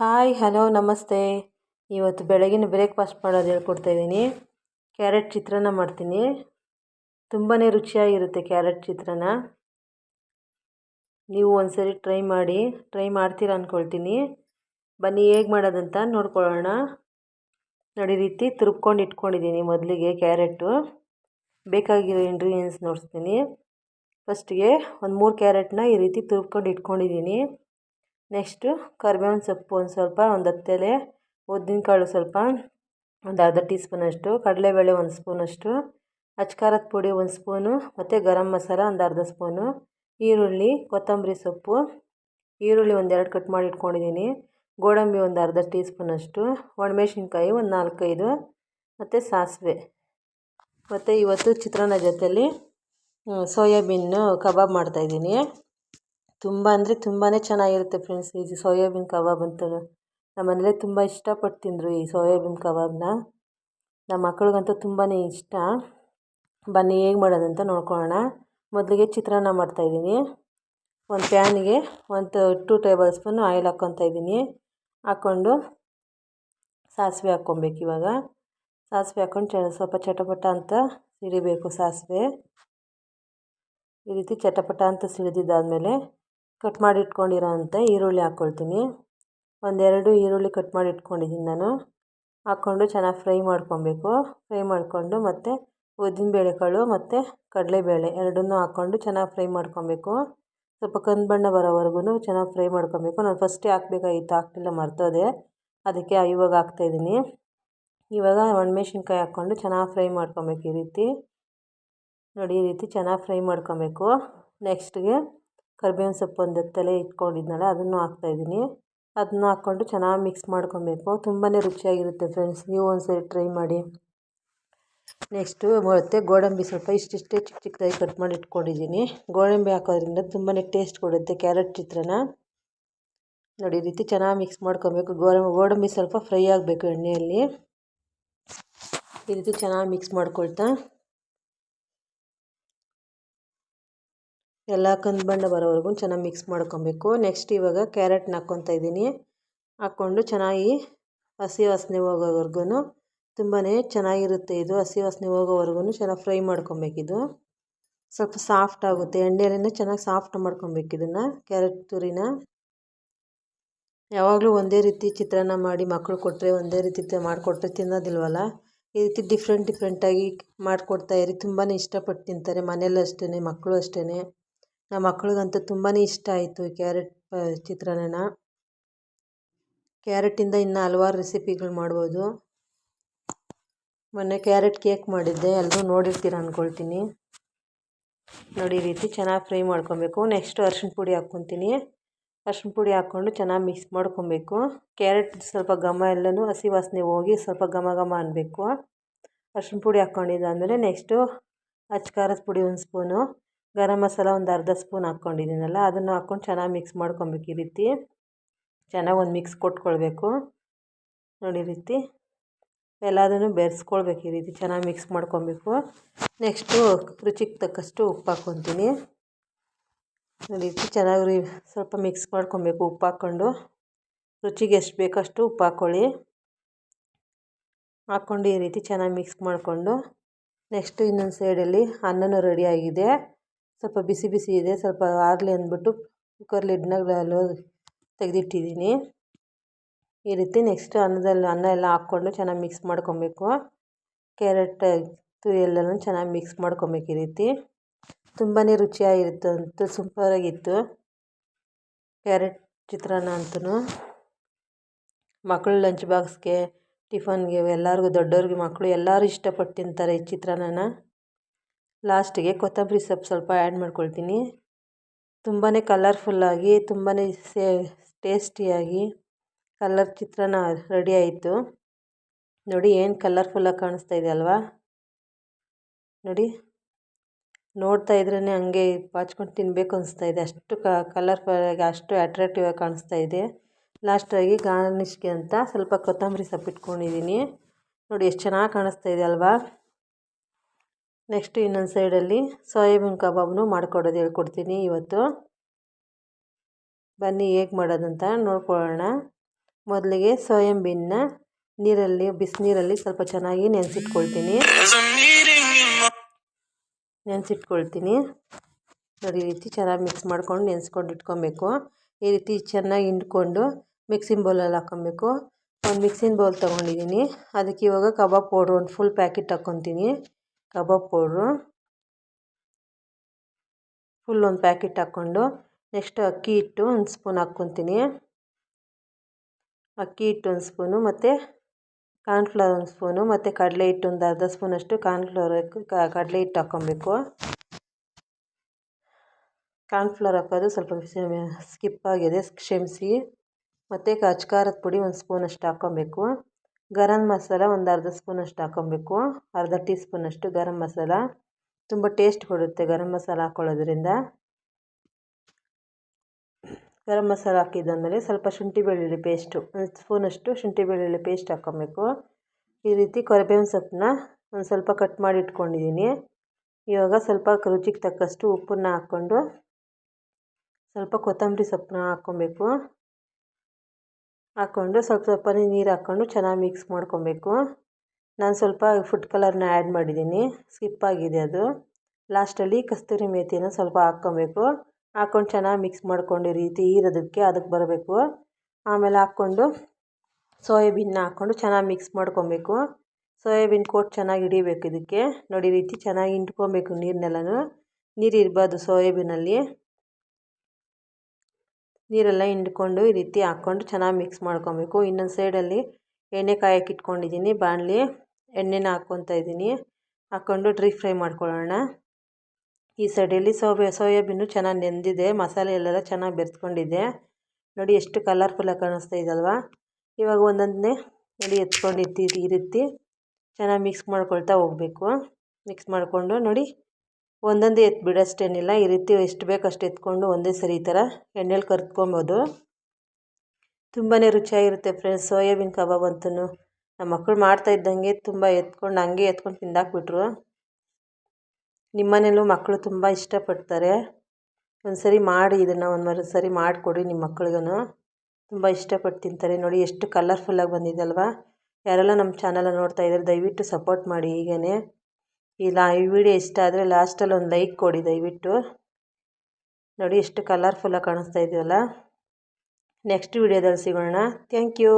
Hi, hello, ನಮಸ್ತೆ. ಇವತ್ತು ಬೆಳಗಿನ ಬ್ರೇಕ್ಫಾಸ್ಟ್ ಮಾಡೋದು ಹೇಳ್ಕೊಡ್ತಾ ಇದ್ದೀನಿ. ಕ್ಯಾರೆಟ್ ಚಿತ್ರಾನ್ನ ಮಾಡ್ತೀನಿ. ತುಂಬಾ ರುಚಿಯಾಗಿರುತ್ತೆ ಕ್ಯಾರೆಟ್ ಚಿತ್ರಾನ್ನ. ನೀವು ಒಂದ್ಸರಿ ಟ್ರೈ ಮಾಡಿ. ಟ್ರೈ ಮಾಡ್ತೀರಾ ಅಂದ್ಕೊಳ್ತೀನಿ ಬನ್ನಿ, ಹೇಗೆ ಮಾಡೋದಂತ ನೋಡ್ಕೊಳ್ಳೋಣ. ನೋಡಿ ರೀತಿ ತುರ್ಕೊಂಡು ಇಟ್ಕೊಂಡಿದ್ದೀನಿ ಮೊದಲಿಗೆ ಕ್ಯಾರೆಟು. ಬೇಕಾಗಿರೋ ಇಂಗ್ರೀಡಿಯೆಂಟ್ಸ್ ನೋಡಿಸ್ತೀನಿ. ಫಸ್ಟಿಗೆ ಒಂದು ಮೂರು ಕ್ಯಾರೆಟ್ನ ಈ ರೀತಿ ತುರ್ಕೊಂಡು ಇಟ್ಕೊಂಡಿದ್ದೀನಿ. ನೆಕ್ಸ್ಟು ಕರ್ಬೇವಿನ ಸೊಪ್ಪು ಒಂದು ಸ್ವಲ್ಪ ಒಂದು ಹತ್ತು ಎಲೆ ಉದ್ದಿನಕಾಳು ಸ್ವಲ್ಪ ಒಂದು ಅರ್ಧ ಟೀ ಸ್ಪೂನಷ್ಟು ಕಡಲೆಬೇಳೆ ಒಂದು ಸ್ಪೂನಷ್ಟು ಅಚ್ಕಾರದ ಪುಡಿ ಒಂದು ಸ್ಪೂನು ಮತ್ತು ಗರಂ ಮಸಾಲ ಒಂದು ಅರ್ಧ ಸ್ಪೂನು, ಈರುಳ್ಳಿ, ಕೊತ್ತಂಬರಿ ಸೊಪ್ಪು, ಈರುಳ್ಳಿ ಒಂದೆರಡು ಕಟ್ ಮಾಡಿ ಇಟ್ಕೊಂಡಿದ್ದೀನಿ, ಗೋಡಂಬಿ ಒಂದು ಅರ್ಧ ಟೀ ಸ್ಪೂನಷ್ಟು ಒಣಮೆಣ್ಸಿನ್ಕಾಯಿ ಒಂದು ನಾಲ್ಕೈದು ಮತ್ತು ಸಾಸಿವೆ. ಮತ್ತು ಇವತ್ತು ಚಿತ್ರಾನ್ನ ಜೊತೆಯಲ್ಲಿ ಸೋಯಾಬೀನು ಕಬಾಬ್ ಮಾಡ್ತಾಯಿದ್ದೀನಿ ತುಂಬ ಅಂದರೆ ತುಂಬಾ ಚೆನ್ನಾಗಿರುತ್ತೆ ಫ್ರೆಂಡ್ಸ್ ಈ ಸೋಯಾಬೀನ್ ಕಬಾಬ್ ಅಂತೂ. ನಮ್ಮನೇಲೆ ಮನೇಲಿ ತುಂಬ ಇಷ್ಟಪಟ್ಟು ತಿಂದರು ಈ ಸೋಯಾಬೀನ್ ಕಬಾಬ್ನ. ನಮ್ಮ ಮಕ್ಳಿಗಂತೂ ತುಂಬಾ ಇಷ್ಟ. ಬನ್ನಿ ಹೇಗೆ ಮಾಡೋದಂತ ನೋಡ್ಕೊಳ್ಳೋಣ. ಮೊದಲಿಗೆ ಚಿತ್ರಾನ್ನ ಮಾಡ್ತಾಯಿದ್ದೀನಿ ಒಂದು ಪ್ಯಾನಿಗೆ ಒಂದು ಟೂ ಟೇಬಲ್ ಸ್ಪೂನ್ ಆಯಿಲ್ ಹಾಕ್ಕೊತಾ ಇದ್ದೀನಿ. ಹಾಕ್ಕೊಂಡು ಸಾಸಿವೆ ಹಾಕ್ಕೊಬೇಕು ಇವಾಗ. ಸಾಸಿವೆ ಹಾಕ್ಕೊಂಡು ಸ್ವಲ್ಪ ಚಟಪಟ ಅಂತ ಸಿಡಿಬೇಕು ಸಾಸಿವೆ. ಈ ರೀತಿ ಚಟಪಟ ಅಂತ ಸಿಡಿದಿದ್ದಾದಮೇಲೆ ಕಟ್ ಮಾಡಿ ಇಟ್ಕೊಂಡಿರೋ ಅಂಥ ಈರುಳ್ಳಿ ಹಾಕ್ಕೊಳ್ತೀನಿ ಒಂದೆರಡು ಈರುಳ್ಳಿ ಕಟ್ ಮಾಡಿ ಇಟ್ಕೊಂಡಿದ್ದೀನಿ ನಾನು. ಹಾಕ್ಕೊಂಡು ಚೆನ್ನಾಗಿ ಫ್ರೈ ಮಾಡ್ಕೊಬೇಕು. ಫ್ರೈ ಮಾಡಿಕೊಂಡು ಮತ್ತು ಉದ್ದಿನ ಬೇಳೆಕಾಳು ಮತ್ತು ಕಡಲೆಬೇಳೆ ಎರಡನ್ನೂ ಹಾಕ್ಕೊಂಡು ಚೆನ್ನಾಗಿ ಫ್ರೈ ಮಾಡ್ಕೊಬೇಕು. ಸ್ವಲ್ಪ ಕಂದು ಬಣ್ಣ ಬರೋವರೆಗೂ ಚೆನ್ನಾಗಿ ಫ್ರೈ ಮಾಡ್ಕೊಬೇಕು. ನಾನು ಫಸ್ಟೇ ಹಾಕ್ಬೇಕಾಗಿತ್ತು, ಹಾಕ್ಲಿಲ್ಲ, ಮರ್ತೋದೆ. ಅದಕ್ಕೆ ಇವಾಗ ಹಾಕ್ತಾಯಿದ್ದೀನಿ ಇವಾಗ ಒಣಮೆಣ್ಸಿನ್ಕಾಯಿ ಹಾಕ್ಕೊಂಡು ಚೆನ್ನಾಗಿ ಫ್ರೈ ಮಾಡ್ಕೊಬೇಕು ಈ ರೀತಿ. ನೋಡಿ ಈ ರೀತಿ ಚೆನ್ನಾಗಿ ಫ್ರೈ ಮಾಡ್ಕೊಬೇಕು. ನೆಕ್ಸ್ಟ್ಗೆ ಕರಿಬೇವಿನ ಸೊಪ್ಪು ಒಂದು ತಲೆ ಇಟ್ಕೊಂಡಿದ್ನಲ್ಲ, ಅದನ್ನು ಹಾಕ್ತಾಯಿದ್ದೀನಿ ಅದನ್ನು ಹಾಕ್ಕೊಂಡು ಚೆನ್ನಾಗಿ ಮಿಕ್ಸ್ ಮಾಡ್ಕೊಬೇಕು. ತುಂಬಾ ರುಚಿಯಾಗಿರುತ್ತೆ ಫ್ರೆಂಡ್ಸ್ ನೀವು ಒಂದ್ಸರಿ ಟ್ರೈ ಮಾಡಿ. ನೆಕ್ಸ್ಟು ಮತ್ತೆ ಗೋಡಂಬಿ ಸ್ವಲ್ಪ ಇಷ್ಟಿಷ್ಟೇ ಚಿಕ್ಕ ಚಿಕ್ಕದಾಗಿ ಕಟ್ ಮಾಡಿ ಇಟ್ಕೊಂಡಿದ್ದೀನಿ. ಗೋಡಂಬಿ ಹಾಕೋದ್ರಿಂದ ತುಂಬಾ ಟೇಸ್ಟ್ ಕೊಡುತ್ತೆ ಕ್ಯಾರೆಟ್ ಚಿತ್ರಾನ್ನ. ನೋಡಿ ರೀತಿ ಚೆನ್ನಾಗಿ ಮಿಕ್ಸ್ ಮಾಡ್ಕೊಬೇಕು. ಗೋಡಂಬಿ ಗೋಡಂಬಿ ಸ್ವಲ್ಪ ಫ್ರೈ ಆಗಬೇಕು ಎಣ್ಣೆಯಲ್ಲಿ. ಈ ರೀತಿ ಚೆನ್ನಾಗಿ ಮಿಕ್ಸ್ ಮಾಡ್ಕೊಳ್ತಾ. ಎಲ್ಲ ಕಂದು ಬಣ್ಣ ಬರೋವರೆಗೂ ಚೆನ್ನಾಗಿ ಮಿಕ್ಸ್ ಮಾಡ್ಕೊಬೇಕು. ನೆಕ್ಸ್ಟ್ ಇವಾಗ ಕ್ಯಾರೆಟ್ನ ಹಾಕ್ಕೊತಾ ಇದ್ದೀನಿ. ಹಾಕ್ಕೊಂಡು ಚೆನ್ನಾಗಿ ಹಸಿ ವಾಸನೆ ಹೋಗೋವರೆಗೂ ತುಂಬಾ ಚೆನ್ನಾಗಿರುತ್ತೆ ಇದು. ಹಸಿ ವಾಸನೆ ಹೋಗೋವರೆಗೂ ಚೆನ್ನಾಗಿ ಫ್ರೈ ಮಾಡ್ಕೊಬೇಕಿದು ಸ್ವಲ್ಪ ಸಾಫ್ಟ್ ಆಗುತ್ತೆ. ಎಣ್ಣೆಯಲ್ಲೇ ಚೆನ್ನಾಗಿ ಸಾಫ್ಟ್ ಮಾಡ್ಕೊಬೇಕು ಇದನ್ನು, ಕ್ಯಾರೆಟ್ ತುರಿನ. ಯಾವಾಗಲೂ ಒಂದೇ ರೀತಿ ಚಿತ್ರಾನ್ನ ಮಾಡಿ ಮಕ್ಕಳು ಕೊಟ್ಟರೆ ಒಂದೇ ರೀತಿ ಮಾಡಿಕೊಟ್ರೆ ತಿನ್ನೋದಿಲ್ವಲ್ಲ? ಈ ರೀತಿ ಡಿಫ್ರೆಂಟ್ ಡಿಫ್ರೆಂಟಾಗಿ ಮಾಡಿಕೊಡ್ತಾಯಿರಿ ತುಂಬಾ ಇಷ್ಟಪಟ್ಟು ತಿಂತಾರೆ ಮನೇಲಿ ಅಷ್ಟೇ ಮಕ್ಕಳು ಅಷ್ಟೇ ನಮ್ಮ ಮಕ್ಳಿಗಂತೂ ತುಂಬಾ ಇಷ್ಟ ಆಯಿತು ಕ್ಯಾರೆಟ್ ಚಿತ್ರಾನ್ನ ಕ್ಯಾರೆಟಿಂದ ಇನ್ನು ಹಲವಾರು ರೆಸಿಪಿಗಳು ಮಾಡ್ಬೋದು. ಮೊನ್ನೆ ಕ್ಯಾರೆಟ್ ಕೇಕ್ ಮಾಡಿದ್ದೆ ಎಲ್ಲರೂ ನೋಡಿರ್ತೀರ ಅಂದ್ಕೊಳ್ತೀನಿ ನೋಡಿ ರೀತಿ ಚೆನ್ನಾಗಿ ಫ್ರೈ ಮಾಡ್ಕೊಬೇಕು. ನೆಕ್ಸ್ಟು ಅರ್ಶಿಣ ಪುಡಿ ಹಾಕ್ಕೊತೀನಿ. ಅರ್ಶಿಣ ಪುಡಿ ಹಾಕ್ಕೊಂಡು ಚೆನ್ನಾಗಿ ಮಿಕ್ಸ್ ಮಾಡ್ಕೊಬೇಕು. ಕ್ಯಾರೆಟ್ ಸ್ವಲ್ಪ ಘಮ ಎಲ್ಲನೂ ಹಸಿ ವಾಸನೆ ಹೋಗಿ ಸ್ವಲ್ಪ ಘಮ ಘಮ ಅನ್ನಬೇಕು ಅರ್ಶಿಣ ಪುಡಿ ಹಾಕ್ಕೊಂಡಿದ್ದಾದಮೇಲೆ ನೆಕ್ಸ್ಟು ಅಚ್ಚ ಖಾರದ ಪುಡಿ ಒಂದು ಸ್ಪೂನು. ಗರಂ ಮಸಾಲ ಒಂದು ಅರ್ಧ ಸ್ಪೂನ್ ಹಾಕ್ಕೊಂಡಿದ್ದೀನಲ್ಲ, ಅದನ್ನು ಹಾಕ್ಕೊಂಡು ಚೆನ್ನಾಗಿ ಮಿಕ್ಸ್ ಮಾಡ್ಕೊಬೇಕು ಈ ರೀತಿ. ಚೆನ್ನಾಗಿ ಒಂದು ಮಿಕ್ಸ್ ಕೊಟ್ಕೊಳ್ಬೇಕು. ನೋಡಿ ರೀತಿ. ಎಲ್ಲದನ್ನು ಬೆರೆಸ್ಕೊಳ್ಬೇಕು ಈ ರೀತಿ ಚೆನ್ನಾಗಿ ಮಿಕ್ಸ್ ಮಾಡ್ಕೊಬೇಕು. ನೆಕ್ಸ್ಟು ರುಚಿಗೆ ತಕ್ಕಷ್ಟು ಉಪ್ಪು ಹಾಕ್ಕೊತೀನಿ. ನೋಡಿ ರೀತಿ ಚೆನ್ನಾಗಿ ಸ್ವಲ್ಪ ಮಿಕ್ಸ್ ಮಾಡ್ಕೊಬೇಕು ಉಪ್ಪು ಹಾಕ್ಕೊಂಡು. ರುಚಿಗೆ ಎಷ್ಟು ಬೇಕಷ್ಟು ಉಪ್ಪು ಹಾಕ್ಕೊಳ್ಳಿ ಹಾಕ್ಕೊಂಡು ಈ ರೀತಿ ಚೆನ್ನಾಗಿ ಮಿಕ್ಸ್ ಮಾಡಿಕೊಂಡು. ನೆಕ್ಸ್ಟು ಇನ್ನೊಂದು ಸೈಡಲ್ಲಿ ಅನ್ನನೂ ರೆಡಿಯಾಗಿದೆ ಸ್ವಲ್ಪ ಬಿಸಿ ಬಿಸಿ ಇದೆ, ಸ್ವಲ್ಪ ಆರಲಿ ಅಂದ್ಬಿಟ್ಟು ಕುಕ್ಕರ್ ಲಿಡ್ನ ತೆಗೆದಿಟ್ಟಿದ್ದೀನಿ. ಈ ರೀತಿ ನೆಕ್ಸ್ಟ್ ಅನ್ನದಲ್ಲಿ ಅನ್ನ ಎಲ್ಲ ಹಾಕ್ಕೊಂಡು ಚೆನ್ನಾಗಿ ಮಿಕ್ಸ್ ಮಾಡ್ಕೊಬೇಕು. ಕ್ಯಾರೆಟ್ ತುರಿ ಎಲ್ಲನೂ ಚೆನ್ನಾಗಿ ಮಿಕ್ಸ್ ಮಾಡ್ಕೊಬೇಕು ಈ ರೀತಿ. ತುಂಬಾ ರುಚಿಯಾಗಿರುತ್ತೆ ಅಂತೂ, ಸೂಪರಾಗಿತ್ತು. ಕ್ಯಾರೆಟ್ ಚಿತ್ರಾನ್ನ ಅಂತೂ ಮಕ್ಕಳು ಲಂಚ್ ಬಾಕ್ಸ್ಗೆ ಟಿಫನ್ಗೆ ಎಲ್ಲರಿಗೂ ದೊಡ್ಡವ್ರಿಗೆ ಮಕ್ಕಳು ಎಲ್ಲರೂ ಇಷ್ಟಪಟ್ಟು ತಿಂತಾರೆ ಈ ಚಿತ್ರಾನ್ನನ. ಲಾಸ್ಟಿಗೆ ಕೊತ್ತಂಬರಿ ಸೊಪ್ಪು ಸ್ವಲ್ಪ ಆ್ಯಡ್ ಮಾಡ್ಕೊಳ್ತೀನಿ. ತುಂಬಾ ಕಲರ್ಫುಲ್ಲಾಗಿ ತುಂಬಾ ಸೇ ಟೇಸ್ಟಿಯಾಗಿ ಕಲ್ಲರ್ ಚಿತ್ರಾನ್ನ ರೆಡಿ ಆಯಿತು. ನೋಡಿ ಏನು ಕಲರ್ಫುಲ್ಲಾಗಿ ಕಾಣಿಸ್ತಾ ಇದೆ ಅಲ್ವಾ? ನೋಡಿ, ನೋಡ್ತಾ ಇದ್ರೇ ಹಂಗೆ ಬಾಚ್ಕೊಂಡು ತಿನ್ನಬೇಕು ಅನಿಸ್ತಾ ಇದೆ. ಅಷ್ಟು ಕಲರ್ಫುಲ್ಲಾಗಿ ಅಷ್ಟು ಅಟ್ರಾಕ್ಟಿವ್ ಆಗಿ ಕಾಣಿಸ್ತಾ ಇದೆ. ಲಾಸ್ಟಾಗಿ ಗಾರ್ನಿಷ್ಗೆ ಅಂತ ಸ್ವಲ್ಪ ಕೊತ್ತಂಬರಿ ಸೊಪ್ಪು ಇಟ್ಕೊಂಡಿದ್ದೀನಿ. ನೋಡಿ, ಎಷ್ಟು ಚೆನ್ನಾಗಿ ಕಾಣಿಸ್ತಾ ಇದೆ ಅಲ್ವಾ? ನೆಕ್ಸ್ಟ್ ಇನ್ನೊಂದು ಸೈಡಲ್ಲಿ ಸೋಯಾಬೀನ್ ಕಬಾಬ್ನು ಮಾಡ್ಕೊಡೋದು ಹೇಳ್ಕೊಡ್ತೀನಿ ಇವತ್ತು. ಬನ್ನಿ ಹೇಗೆ ಮಾಡೋದಂತ ನೋಡ್ಕೊಳ್ಳೋಣ. ಮೊದಲಿಗೆ ಸೋಯಾಬೀನ್ನ ನೀರಲ್ಲಿ ಬಿಸಿನೀರಲ್ಲಿ ಸ್ವಲ್ಪ ಚೆನ್ನಾಗಿ ನೆನೆಸಿಟ್ಕೊಳ್ತೀನಿ. ನೆನೆಸಿಟ್ಕೊಳ್ತೀನಿ. ನೋಡಿ, ಈ ರೀತಿ ಚೆನ್ನಾಗಿ ಮಿಕ್ಸ್ ಮಾಡ್ಕೊಂಡು ನೆನೆಸ್ಕೊಂಡು ಇಟ್ಕೊಬೇಕು. ಈ ರೀತಿ ಚೆನ್ನಾಗಿ ಹಿಂಡ್ಕೊಂಡು ಮಿಕ್ಸಿಂಗ್ ಬೌಲಲ್ಲಿ ಹಾಕ್ಕೊಬೇಕು ಒಂದು ಮಿಕ್ಸಿಂಗ್ ಬೌಲ್ ತೊಗೊಂಡಿದ್ದೀನಿ. ಅದಕ್ಕೆ ಇವಾಗ ಕಬಾಬ್ ಪೌಡ್ರ್ ಒಂದು ಫುಲ್ ಪ್ಯಾಕೆಟ್ ಹಾಕ್ಕೊತೀನಿ ಕಬಾಬ್ ಪೌಡ್ರು, ಫುಲ್ ಒಂದು ಪ್ಯಾಕೆಟ್ ಹಾಕ್ಕೊಂಡು ನೆಕ್ಸ್ಟ್ ಅಕ್ಕಿ ಹಿಟ್ಟು ಒಂದು ಸ್ಪೂನ್ ಹಾಕ್ಕೊತೀನಿ. ಅಕ್ಕಿ ಹಿಟ್ಟು ಒಂದು ಸ್ಪೂನು ಮತ್ತು ಕಾರ್ನ್ಫ್ಲವರ್ ಒಂದು ಸ್ಪೂನು ಮತ್ತು ಕಡಲೆ ಹಿಟ್ಟು ಒಂದು ಅರ್ಧ ಸ್ಪೂನಷ್ಟು ಕಾರ್ನ್ಫ್ಲವರ್ ಕಡಲೆ ಹಿಟ್ಟು ಹಾಕ್ಕೊಬೇಕು. ಕಾರ್ನ್ಫ್ಲವರ್ ಹಾಕೋದು ಸ್ವಲ್ಪ ಸ್ಕಿಪ್ ಆಗಿದೆ, ಕ್ಷಮಿಸಿ. ಮತ್ತು ಖಾರದ ಪುಡಿ ಒಂದು ಸ್ಪೂನಷ್ಟು ಹಾಕ್ಕೊಬೇಕು. ಗರಂ ಮಸಾಲ ಒಂದು ಅರ್ಧ ಸ್ಪೂನಷ್ಟು ಹಾಕ್ಕೊಬೇಕು ಅರ್ಧ ಟೀ ಸ್ಪೂನಷ್ಟು ಗರಂ ಮಸಾಲ. ತುಂಬ ಟೇಸ್ಟ್ ಕೊಡುತ್ತೆ ಗರಂ ಮಸಾಲ ಹಾಕ್ಕೊಳ್ಳೋದ್ರಿಂದ ಗರಂ ಮಸಾಲ ಹಾಕಿದ್ದಾದಮೇಲೆ ಸ್ವಲ್ಪ ಶುಂಠಿ ಬೆಳ್ಳುಳ್ಳಿ ಪೇಸ್ಟು ಒಂದು ಸ್ಪೂನಷ್ಟು ಶುಂಠಿ ಬೆಳ್ಳುಳ್ಳಿ ಪೇಸ್ಟ್ ಹಾಕ್ಕೊಬೇಕು ಈ ರೀತಿ ಕೊರಬೇವಿನ ಸೊಪ್ಪನ್ನ ಒಂದು ಸ್ವಲ್ಪ ಕಟ್ ಮಾಡಿ ಇಟ್ಕೊಂಡಿದ್ದೀನಿ ಇವಾಗ ಸ್ವಲ್ಪ ರುಚಿಗೆ ತಕ್ಕಷ್ಟು ಉಪ್ಪನ್ನ ಹಾಕ್ಕೊಂಡು ಸ್ವಲ್ಪ ಕೊತ್ತಂಬರಿ ಸೊಪ್ಪನ್ನ ಹಾಕ್ಕೊಬೇಕು ಹಾಕ್ಕೊಂಡು ಸ್ವಲ್ಪ ಸ್ವಲ್ಪನೇ ನೀರು ಹಾಕ್ಕೊಂಡು ಚೆನ್ನಾಗಿ ಮಿಕ್ಸ್ ಮಾಡ್ಕೊಬೇಕು. ನಾನು ಸ್ವಲ್ಪ ಫುಡ್ ಕಲರ್ನ ಆ್ಯಡ್ ಮಾಡಿದ್ದೀನಿ. ಸ್ಕಿಪ್ ಆಗಿದೆ ಅದು. ಲಾಸ್ಟಲ್ಲಿ ಕಸ್ತೂರಿ ಮೇಥಿನ ಸ್ವಲ್ಪ ಹಾಕ್ಕೊಬೇಕು. ಹಾಕ್ಕೊಂಡು ಚೆನ್ನಾಗಿ ಮಿಕ್ಸ್ ಮಾಡ್ಕೊಂಡು ರೀತಿ ಇರೋದಕ್ಕೆ ಅದಕ್ಕೆ ಬರಬೇಕು. ಆಮೇಲೆ ಹಾಕ್ಕೊಂಡು ಸೋಯಾಬೀನ್ನ ಹಾಕ್ಕೊಂಡು ಚೆನ್ನಾಗಿ ಮಿಕ್ಸ್ ಮಾಡ್ಕೊಬೇಕು. ಸೋಯಾಬೀನ್ ಕೋಟ್ ಚೆನ್ನಾಗಿ ಹಿಡಿಬೇಕು ಇದಕ್ಕೆ. ನೋಡಿ ರೀತಿ ಚೆನ್ನಾಗಿ ಹಿಂಡ್ಕೊಬೇಕು ನೀರನ್ನೆಲ್ಲನೂ ನೀರು ಇರಬಾರ್ದು ಸೋಯಾಬೀನಲ್ಲಿ. ನೀರೆಲ್ಲ ಹಿಂಡ್ಕೊಂಡು ಈ ರೀತಿ ಹಾಕ್ಕೊಂಡು ಚೆನ್ನಾಗಿ ಮಿಕ್ಸ್ ಮಾಡ್ಕೊಬೇಕು. ಇನ್ನೊಂದು ಸೈಡಲ್ಲಿ ಎಣ್ಣೆ ಕಾಯಕ್ಕೆ ಇಟ್ಕೊಂಡಿದ್ದೀನಿ. ಬಾಣಲಿ ಎಣ್ಣೆನ ಹಾಕ್ಕೊತಾ ಇದ್ದೀನಿ. ಹಾಕ್ಕೊಂಡು ಡ್ರೀ ಫ್ರೈ ಮಾಡ್ಕೊಳ್ಳೋಣ. ಈ ಸೈಡಲ್ಲಿ ಸೋಬೆ, ಸೋಯಾಬೀನು ಚೆನ್ನಾಗಿ ನೆಂದಿದೆ. ಮಸಾಲೆ ಎಲ್ಲ ಚೆನ್ನಾಗಿ ಬೆರೆಸ್ಕೊಂಡಿದೆ ನೋಡಿ ಎಷ್ಟು ಕಲರ್ಫುಲ್ಲಾಗಿ ಕಾಣಿಸ್ತಾ ಇದಲ್ವಾ ಇವಾಗ ಒಂದೊಂದನ್ನೇ ನೋಡಿ ಎತ್ಕೊಂಡು ಈ ರೀತಿ ಚೆನ್ನಾಗಿ ಮಿಕ್ಸ್ ಮಾಡ್ಕೊಳ್ತಾ ಹೋಗಬೇಕು. ಮಿಕ್ಸ್ ಮಾಡಿಕೊಂಡು ನೋಡಿ ಒಂದೊಂದೇ ಎತ್ತು ಬಿಡೋಷ್ಟೇನಿಲ್ಲ ಈ ರೀತಿ ಎಷ್ಟು ಬೇಕು ಅಷ್ಟು ಎತ್ಕೊಂಡು ಒಂದೇ ಸರಿ ಈ ಥರ ಎಣ್ಣೆಲಿ ಕರ್ದ್ಕೊಬೋದು. ತುಂಬಾ ರುಚಿಯಾಗಿರುತ್ತೆ ಫ್ರೆಂಡ್ಸ್. ಸೋಯಾಬೀನ್ ಕಬಾಬ್ ಅಂತೂ ನಮ್ಮ ಮಕ್ಕಳು ಮಾಡ್ತಾ ಇದ್ದಂಗೆ ತುಂಬ ಎತ್ಕೊಂಡು, ಹಂಗೆ ಎತ್ಕೊಂಡು ತಿಂದಾಕ್ಬಿಟ್ರು ನಿಮ್ಮನೇಲೂ ಮಕ್ಕಳು ತುಂಬ ಇಷ್ಟಪಡ್ತಾರೆ. ಒಂದು ಸರಿ ಮಾಡಿ, ಇದನ್ನು ಒಂದು ಸರಿ ಮಾಡಿಕೊಡಿ ನಿಮ್ಮ ಮಕ್ಳಿಗೂ ತುಂಬ ಇಷ್ಟಪಟ್ಟು ತಿಂತಾರೆ. ನೋಡಿ ಎಷ್ಟು ಕಲರ್ಫುಲ್ಲಾಗಿ ಬಂದಿದೆ ಯಾರೆಲ್ಲ ನಮ್ಮ ಚಾನಲನ್ನು ನೋಡ್ತಾ ಇದ್ದಾರೆ, ದಯವಿಟ್ಟು ಸಪೋರ್ಟ್ ಮಾಡಿ ಹೀಗೇ ಇಲ್ಲ ಈ ವಿಡಿಯೋ ಇಷ್ಟ ಆದರೆ ಲಾಸ್ಟಲ್ಲಿ ಒಂದು ಲೈಕ್ ಕೊಡಿ ದಯವಿಟ್ಟು. ನೋಡಿ ಎಷ್ಟು ಕಲರ್ಫುಲ್ಲಾಗಿ ಕಾಣಿಸ್ತಾ ಇದೆಯಲ್ಲ. ನೆಕ್ಸ್ಟ್ ವಿಡಿಯೋದಲ್ಲಿ ಸಿಗೋಣ. Thank you